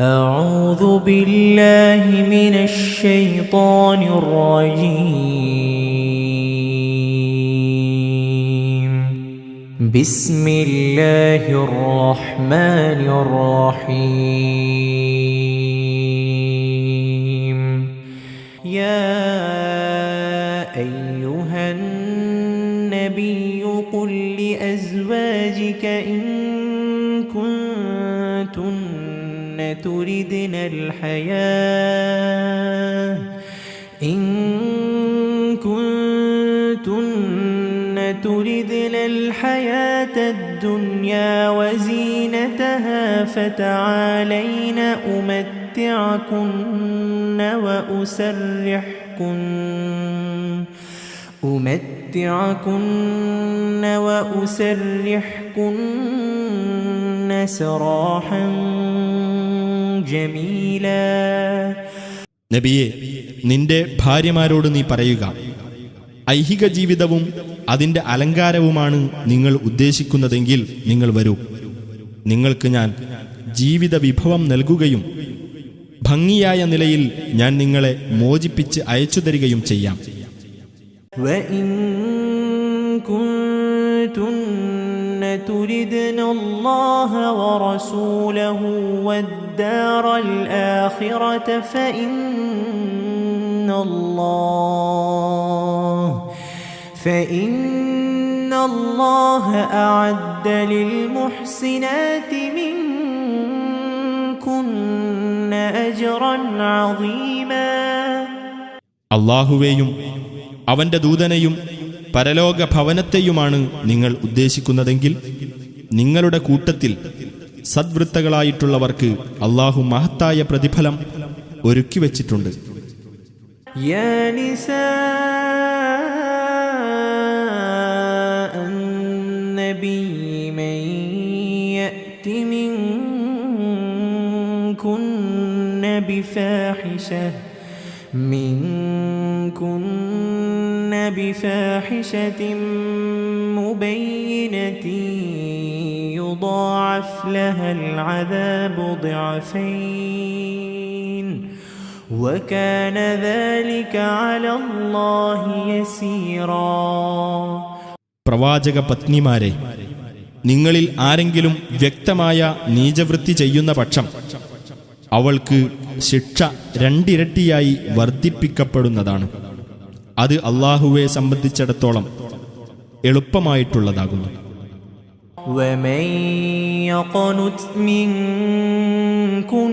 أعوذ بالله من الشيطان الرجيم. بسم الله الرحمن الرحيم. يا أيها النبي قل لأزواجك إن تردن الحياة إن كنتن تردن الحياة الدنيا وزينتها فتعالين أمتعكن وأسرحكن أمتعكن وأسرحكن سراحا നബിയെ നിന്റെ ഭാര്യമാരോട് നീ പറയുക ഐഹിക ജീവിതവും അതിന്റെ അലങ്കാരവുമാണ് നിങ്ങൾ ഉദ്ദേശിക്കുന്നതെങ്കിൽ നിങ്ങൾ വരൂ നിങ്ങൾക്ക് ഞാൻ ജീവിത വിഭവം നൽകുകയും ഭംഗിയായ നിലയിൽ ഞാൻ നിങ്ങളെ മോചിപ്പിച്ച് അയച്ചു തരികയും ചെയ്യാം وإن كنتن تردن الله ورسوله والدار الآخرة فإن الله فإن الله أعد للمحسنات منكن أجرا عظيما. الله ويوم അള്ളാഹുവേയും دودنا يوم പരലോക ഭവനത്തെയുമാണ് നിങ്ങൾ ഉദ്ദേശിക്കുന്നതെങ്കിൽ നിങ്ങളുടെ കൂട്ടത്തിൽ സദ്വൃത്തകളായിട്ടുള്ളവർക്ക് അള്ളാഹു മഹത്തായ പ്രതിഫലം ഒരുക്കി വച്ചിട്ടുണ്ട് يا نساء النبي من يأت منكن بفاحشة منكن بفاحشة مبينة يضاعف لها العذاب ضعفين وكان ذلك على الله يسيرا പ്രവാചക പത്നിമാരെ നിങ്ങളിൽ ആരെങ്കിലും വ്യക്തമായ നീചവൃത്തി ചെയ്യുന്ന പക്ഷം അവൾക്ക് ശിക്ഷ രണ്ടിരട്ടിയായി വർദ്ധിപ്പിക്കപ്പെടുന്നതാണ് അത് അള്ളാഹുവെ സംബന്ധിച്ചിടത്തോളം എളുപ്പമായിട്ടുള്ളതാകുന്നു ومن يقنت منكن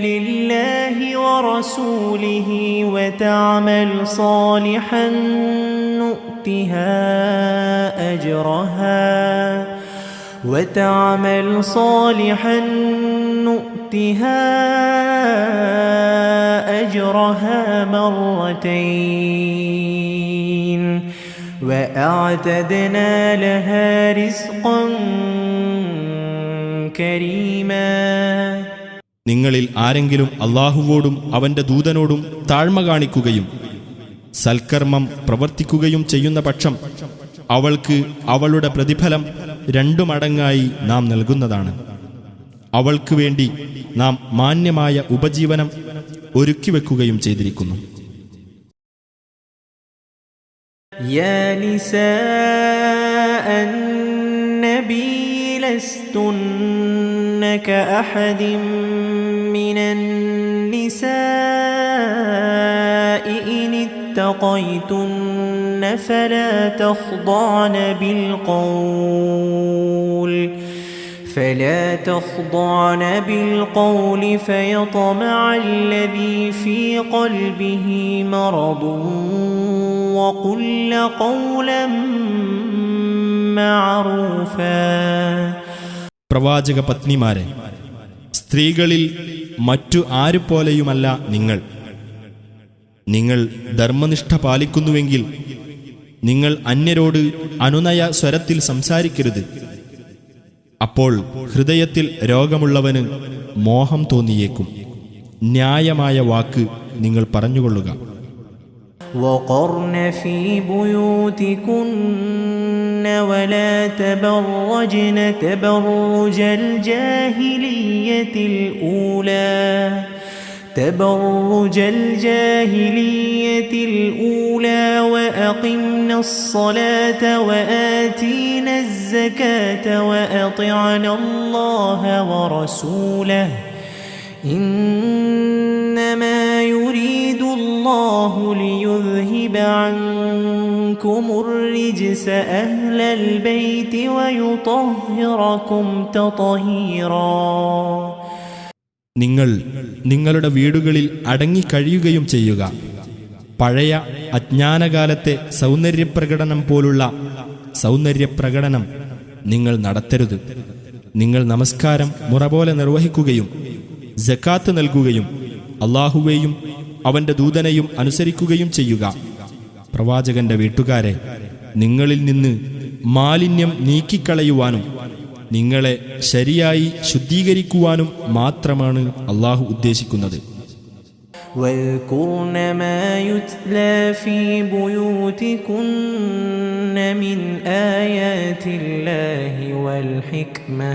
لله ورسوله وتعمل صالحا نؤتها أجرها وتعمل صالحا نؤتها أجرها مرتين وأعتدنا لها رزقا كريما നിങ്ങളിൽ ആരെങ്കിലും അള്ളാഹുവോടും അവന്റെ ദൂതനോടും താഴ്മ കാണിക്കുകയും സൽക്കർമ്മം പ്രവർത്തിക്കുകയും ചെയ്യുന്ന പക്ഷം അവൾക്ക് അവളുടെ പ്രതിഫലം രണ്ടു മടങ്ങായി നാം നൽകുന്നതാണ് അവൾക്ക് വേണ്ടി നാം മാന്യമായ ഉപജീവനം ഒരുക്കി വെക്കുകയും ചെയ്തിരിക്കുന്നു يا نساء النبي لستن كأحد من النساء إن اتقيتن فلا تخضعن بالقول فلا تخضعن بالقول فيطمع الذي في قلبه مرض وقل قولا معروفا പ്രവാചക പത്നിമാരെ സ്ത്രീകളിൽ മറ്റു ആരുപോലെയുമല്ല നിങ്ങൾ നിങ്ങൾ ധർമ്മനിഷ്ഠ പാലിക്കുന്നുവെങ്കിൽ നിങ്ങൾ അന്യരോട് അനുനയ സ്വരത്തിൽ സംസാരിക്കരുത് അപ്പോൾ ഹൃദയത്തിൽ രോഗമുള്ളവന് മോഹം തോന്നിയേക്കും ന്യായമായ വാക്ക് നിങ്ങൾ പറഞ്ഞുകൊള്ളുക وقرن في بيوتكن ولا تبرجن تبرج الجاهلية الأولى تبرج الجاهلية الأولى وأقمنا الصلاة وآتينا الزكاة وأطعنا الله ورسوله. إنما يريد الله ليذهب عنكم الرجس أهل البيت ويطهركم تطهيراً. നിങ്ങൾ നിങ്ങളുടെ വീടുകളിൽ അടങ്ങിക്കഴിയുകയും ചെയ്യുക. പഴയ അജ്ഞാനകാലത്തെ സൗന്ദര്യപ്രകടനം പോലുള്ള സൗന്ദര്യപ്രകടനം നിങ്ങൾ നടത്തരുത്. നിങ്ങൾ നമസ്കാരം മുറ പോലെ നിർവഹിക്കുകയും ജക്കാത്ത് നൽകുകയും അള്ളാഹുവേയും അവന്റെ ദൂതനെയും അനുസരിക്കുകയും ചെയ്യുക. പ്രവാചകന്റെ വീട്ടുകാരെ നിങ്ങളിൽ നിന്ന് മാലിന്യം നീക്കിക്കളയുവാനും നിങ്ങളെ ശരിയായി ശുദ്ധീകരിക്കുവാനും മാത്രമാണ് അള്ളാഹു ഉദ്ദേശിക്കുന്നത് واذكرن ما يتلى في بيوتكن من آيات الله والحكمة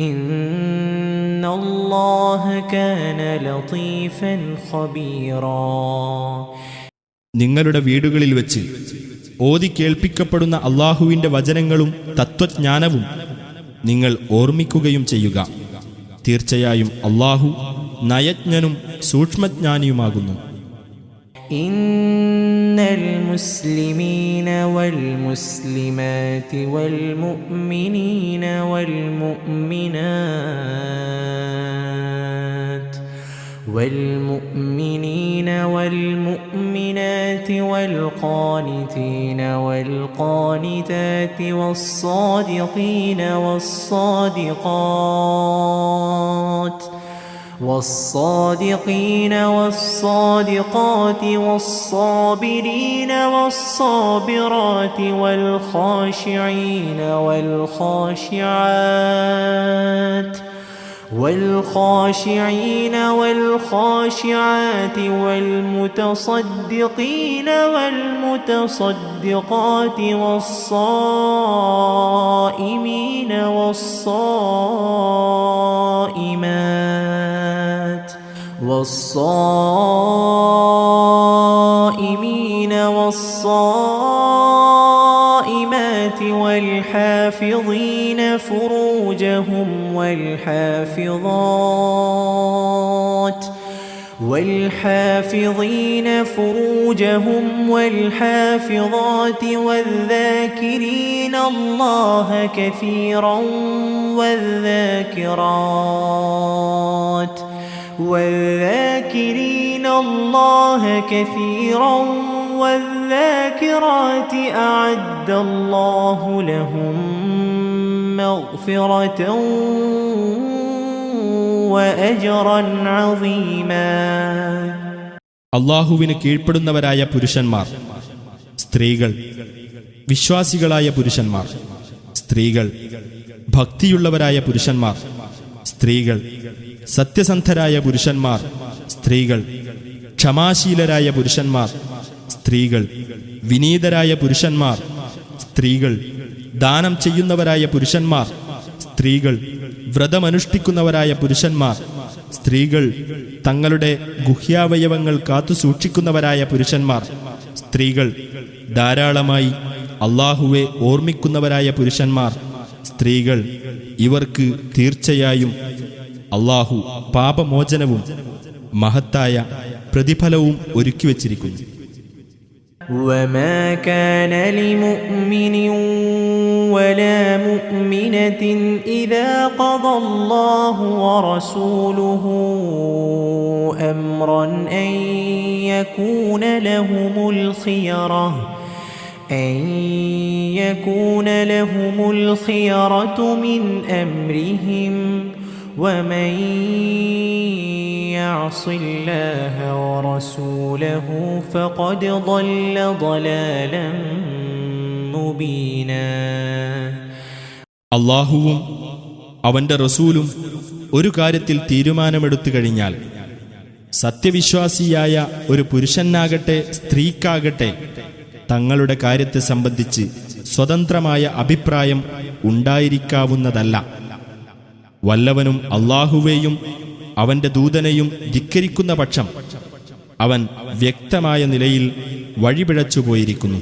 إن الله كان لطيفا خبيرا നിങ്ങളുടെ വീടുകളിൽ വെച്ച് ഓതി കേൾപ്പിക്കപ്പെടുന്ന അള്ളാഹുവിന്റെ വചനങ്ങളും തത്വജ്ഞാനവും നിങ്ങൾ ഓർമ്മിക്കുകയും ചെയ്യുക തീർച്ചയായും അള്ളാഹു നയജ്ഞനും സൂക്ഷ്മജ്ഞാനിയുമാകുന്നു إن المسلمين والمسلمات والمؤمنين والمؤمنات والمؤمنين والمؤمنات والقانتين والقانتات والصادقين والصادقات والصادقين والصادقات والصابرين والصابرات والخاشعين والخاشعات والخاشعين والخاشعات والمتصدقين والمتصدقات والصائمين والصائمات والصائمين والصائمات والحافظين فروجهم والحافظات والحافظين فروجهم والحافظات والذاكرين الله كثيرا والذاكرات والذاكرين الله كثيرا والذاكرات أعد الله لهم مغفرة وأجرا عظيما അള്ളാഹുവിന് കീഴ്പ്പെടുന്നവരായ പുരുഷന്മാർ സ്ത്രീകൾ വിശ്വാസികളായ പുരുഷന്മാർ സ്ത്രീകൾ ഭക്തിയുള്ളവരായ പുരുഷന്മാർ സ്ത്രീകൾ സത്യസന്ധരായ പുരുഷന്മാർ സ്ത്രീകൾ ക്ഷമാശീലരായ പുരുഷന്മാർ സ്ത്രീകൾ വിനീതരായ പുരുഷന്മാർ സ്ത്രീകൾ ദാനം ചെയ്യുന്നവരായ പുരുഷന്മാർ സ്ത്രീകൾ വ്രതമനുഷ്ഠിക്കുന്നവരായ പുരുഷന്മാർ സ്ത്രീകൾ തങ്ങളുടെ ഗുഹ്യാവയവങ്ങൾ കാത്തു സൂക്ഷിക്കുന്നവരായ പുരുഷന്മാർ സ്ത്രീകൾ ധാരാളമായി അള്ളാഹുവെ ഓർമ്മിക്കുന്നവരായ പുരുഷന്മാർ സ്ത്രീകൾ ഇവർക്ക് തീർച്ചയായും അള്ളാഹു പാപമോചനവും മഹത്തായ പ്രതിഫലവും ഒരുക്കി ഒരുക്കിവച്ചിരിക്കുന്നു. وما كان لمؤمن ولا مؤمنة إذا قضى الله ورسوله أمرا أن يكون لهم الخيرة أن يكون لهم الخيرة من أمرهم ومن يعص الله ورسوله فقد ضل ضلالا مبينا അള്ളാഹുവും അവന്റെ റസൂലും ഒരു കാര്യത്തിൽ തീരുമാനമെടുത്തു കഴിഞ്ഞാൽ സത്യവിശ്വാസിയായ ഒരു പുരുഷനാകട്ടെ സ്ത്രീക്കാകട്ടെ തങ്ങളുടെ കാര്യത്തെ സംബന്ധിച്ച് സ്വതന്ത്രമായ അഭിപ്രായം ഉണ്ടായിരിക്കാവുന്നതല്ല വല്ലവനും അള്ളാഹുവേയും അവന്റെ ദൂതനെയും ധിക്കരിക്കുന്ന പക്ഷം അവൻ വ്യക്തമായ നിലയിൽ വഴിപിഴച്ചുപോയിരിക്കുന്നു.